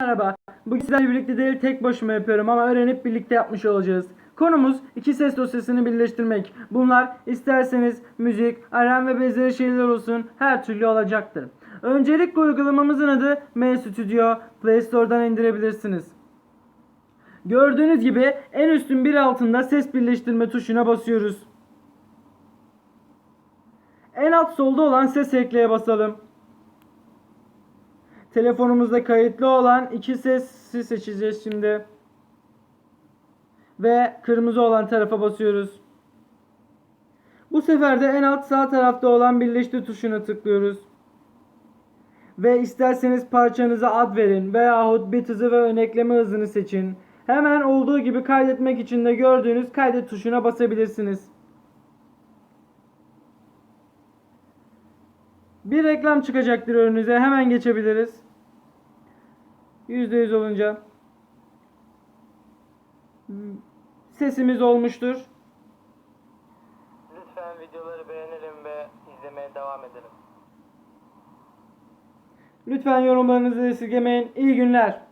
Merhaba. Bugün sizlerle birlikte değil tek başıma yapıyorum ama öğrenip birlikte yapmış olacağız. Konumuz iki ses dosyasını birleştirmek. Bunlar isterseniz müzik, RM ve benzeri şeyler olsun her türlü olacaktır. Öncelikle uygulamamızın adı M Studio. Play Store'dan indirebilirsiniz. Gördüğünüz gibi en üstün bir altında ses birleştirme tuşuna basıyoruz. En alt solda olan ses ekleye basalım. Telefonumuzda kayıtlı olan iki sesi seçeceğiz şimdi. Ve kırmızı olan tarafa basıyoruz. Bu sefer de en alt sağ tarafta olan birleştir tuşuna tıklıyoruz. Ve isterseniz parçanıza ad verin veyahut bit hızı ve ön ekleme hızını seçin. Hemen olduğu gibi kaydetmek için de gördüğünüz kaydet tuşuna basabilirsiniz. Bir reklam çıkacaktır önünüze. Hemen geçebiliriz. %100 olunca sesimiz olmuştur. Lütfen videoları beğenelim ve izlemeye devam edelim. Lütfen yorumlarınızı esirgemeyin. İyi günler.